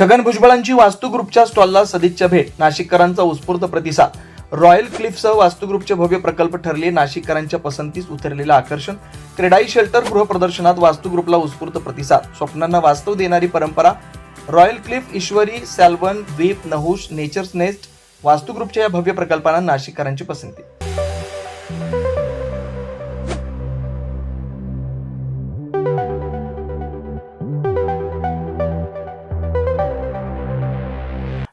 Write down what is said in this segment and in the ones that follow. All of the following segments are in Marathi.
छगन भुजबळांची वास्तू ग्रुपच्या स्टॉलला सदिच्छा भेट नाशिककरांचा उत्स्फूर्त प्रतिसाद. रॉयल क्लिफसह वास्तू ग्रुपचे भव्य प्रकल्प ठरले नाशिककरांच्या पसंतीस उतरलेलं आकर्षण. क्रेडाई शेल्टर गृहप्रदर्शनात वास्तू ग्रुपला उत्स्फूर्त प्रतिसाद. स्वप्नांना वास्तव देणारी परंपरा रॉयल क्लिफ ईश्वरी सॅल्वन द्वीप नहुश नेचर्स नेस्ट वास्तू ग्रुपच्या या भव्य प्रकल्पांना नाशिककरांची पसंती.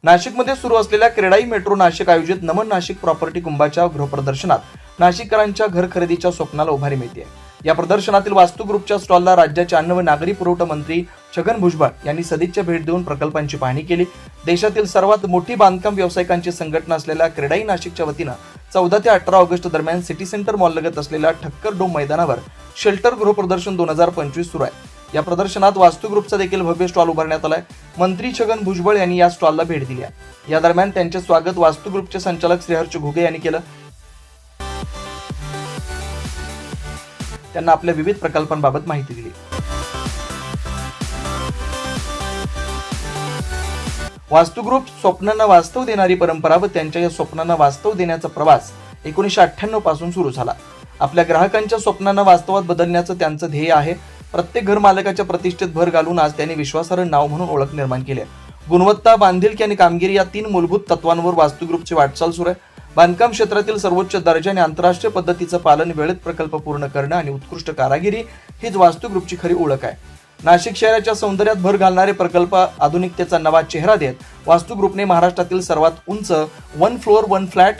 नाशिकमध्ये सुरू असलेल्या क्रेडाई मेट्रो नाशिक आयोजित नमन नाशिक प्रॉपर्टी कुंभाच्या गृहप्रदर्शनात नाशिककरांच्या घर खरेदीच्या स्वप्नाला उभारी मिळते या प्रदर्शनातील वास्तू ग्रुपच्या स्टॉलला राज्याचे अन्न व नागरी पुरवठा मंत्री छगन भुजबळ यांनी सदिच्छा भेट देऊन प्रकल्पांची पाहणी केली. देशातील सर्वात मोठी बांधकाम व्यावसायिकांची संघटना असलेल्या क्रेडाई नाशिकच्या वतीनं चौदा ते अठरा ऑगस्ट दरम्यान सिटी सेंटर मॉललगत असलेल्या ठक्कर डोम मैदानावर शेल्टर गृहप्रदर्शन दोन हजार पंचवीस सुरू आहे. या प्रदर्शनात वास्तू ग्रुपचा देखील भव्य स्टॉल उभारण्यात आलाय. मंत्री छगन भुजबळ यांनी या स्टॉलला भेट दिली आहे. या दरम्यान त्यांचे स्वागत वास्तू ग्रुपचे संचालक श्रीहर्ष घुगे यांनी केलं. त्यांना आपल्या विविध प्रकल्पांबाबत माहिती दिली. वास्तुग्रुप स्वप्नांना वास्तव देणारी परंपरा व त्यांच्या या स्वप्नांना वास्तव देण्याचा प्रवास एकोणीसशे अठ्ठ्याण्णवपासून सुरू झाला. आपल्या ग्राहकांच्या स्वप्नांना वास्तवात बदलण्याचं त्यांचं ध्येय आहे. प्रत्येक घर मालकाच्या प्रतिष्ठेत भर घालून आज त्यांनी विश्वासार्ह नाव म्हणून ओळख निर्माण केली आहे. गुणवत्ता बांधिलकी आणि कामगिरी या तीन मूलभूत तत्वांवर वास्तू ग्रुपची वाटचाल सुरू आहे. बांधकाम क्षेत्रातील सर्वोच्च दर्जा आणि आंतरराष्ट्रीय पद्धतीचं पालन वेळेत प्रकल्प पूर्ण करणं आणि उत्कृष्ट कारागिरी हीच वास्तू ग्रुपची खरी ओळख आहे. नाशिक शहराच्या सौंदर्यात भर घालणारे प्रकल्प आधुनिकतेचा नवा चेहरा देत वास्तू ग्रुपने महाराष्ट्रातील सर्वात उंच वन फ्लोअर वन फ्लॅट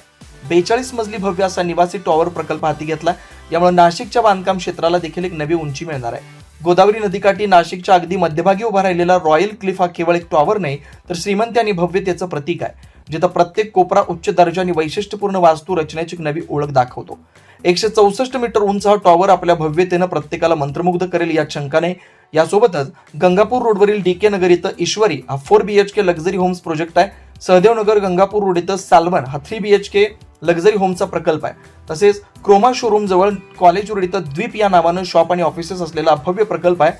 बेचाळीस मजली भव्य असा निवासी टॉवर प्रकल्प हाती घेतला यामुळे नाशिकच्या बांधकाम क्षेत्राला देखील एक नवी उंची मिळणार आहे. गोदावरी नदीकाठी नाशिकच्या अगदी मध्यभागी उभा राहिलेला रॉयल क्लिफ हा केवळ एक टॉवर नाही तर श्रीमंत आणि भव्यतेचं प्रतीक आहे जिथं प्रत्येक कोपरा उच्च दर्जा आणि वैशिष्ट्यपूर्ण वास्तू रचनेची एक नवी ओळख दाखवतो. एकशे चौसष्ट मीटर उंच हा टॉवर आपल्या भव्यतेनं प्रत्येकाला मंत्रमुग्ध करेल या शंकाने. यासोबतच गंगापूर रोडवरील डी के नगर इथं ईश्वरी हा four B H K luxury homes project आहे. सहदेव नगर गंगापूर रोड इथं साल्वन हा three B H K luxury होमचा प्रकल्प आहे. तसेच क्रोमा शोरूम जवळ कॉलेज रोड इथं द्वीप या नावानं शॉप आणि ऑफिसेस असलेला भव्य प्रकल्प आहे.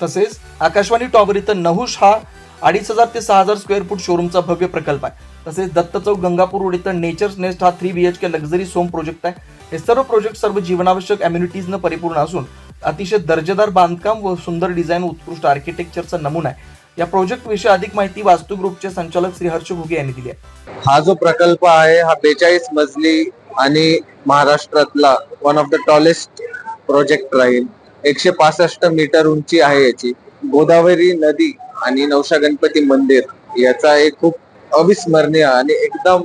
तसेच आकाशवाणी टॉवर इथं नहुश हा अडीच हजार ते सहा हजार स्क्वेअर फूट शोरूमचा भव्य प्रकल्प आहे. तसेच दत्त चौक गंगापूर रोड इथं नेचर्स नेस्ट हा three B H K luxury सोम प्रोजेक्ट आहे. हे सर्व प्रोजेक्ट सर्व जीवनावश्यक अम्युनिटीजनं परिपूर्ण असून अतिशय दर्जेदार बांधकाम व सुंदर डिझाईन उत्कृष्ट आर्किटेक्चरचा नमुना आहे. या प्रोजेक्ट विषयी अधिक माहिती वास्तू ग्रुपचे संचालक श्री हर्ष घुगे यांनी दिली आहे. हा जो प्रकल्प आहे हा बेचाळीस मजली आणि महाराष्ट्रातला one of the tallest project राहील एकशे पासष्ट मीटर उंची आहे याची. गोदावरी नदी आणि नवशा गणपती मंदिर याचा एक खूप अविस्मरणीय आणि एकदम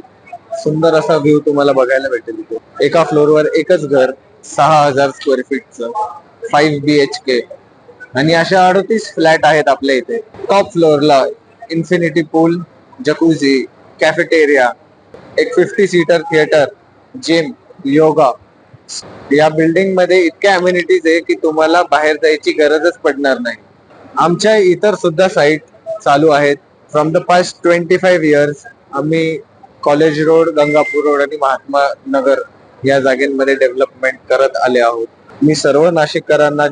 सुंदर असा व्ह्यू तुम्हाला बघायला भेटेल इथे. एका फ्लोअरवर एकच घर सहा हजार स्क्वेअर फीटचं फाईव्ह बी एच के आणि अशा अडतीस फ्लॅट आहेत आपल्या इथे. टॉप फ्लोअरला इन्फिनिटी पूल जकुझी कॅफेटेरिया एक fifty seater theatre gym yoga या बिल्डिंगमध्ये इतक्या अम्युनिटीज आहे की तुम्हाला बाहेर जायची गरजच पडणार नाही. आमच्या इतर सुद्धा साईट चालू आहेत. From the past twenty five years आम्ही कॉलेज रोड गंगापूर रोड आणि महात्मा नगर या जागेमध्ये डेव्हलपमेंट करत आले आहोत. मी सर्व नाशिककरांना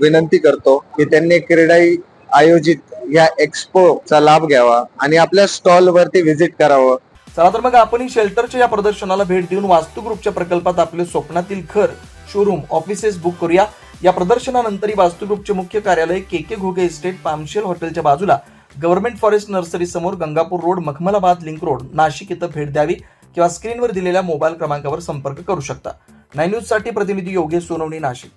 विनंती करतो की त्यांनी क्रीडाई आयोजित या एक्सपोचा लाभ घ्यावा आणि आपल्या स्टॉल वरती व्हिजिट करावं. चला तर मग आपण शेल्टरच्या या प्रदर्शनाला भेट देऊन वास्तू ग्रुपच्या प्रकल्पात आपले स्वप्नातील घर शोरूम ऑफिसेस बुक करूया. या प्रदर्शनानंतर वास्तू ग्रुपचे मुख्य कार्यालय के के घोगे इस्टेट पामशेल हॉटेलच्या बाजूला गव्हर्नमेंट फॉरेस्ट नर्सरी समोर Gangapur road Makhmalabad link road Nashik इथं भेट द्यावी किंवा स्क्रीनवर दिलेल्या मोबाईल क्रमांकावर संपर्क करू शकता. नाईन न्यूजसाठी प्रतिनिधी योगेश सोनवणी नाशिक.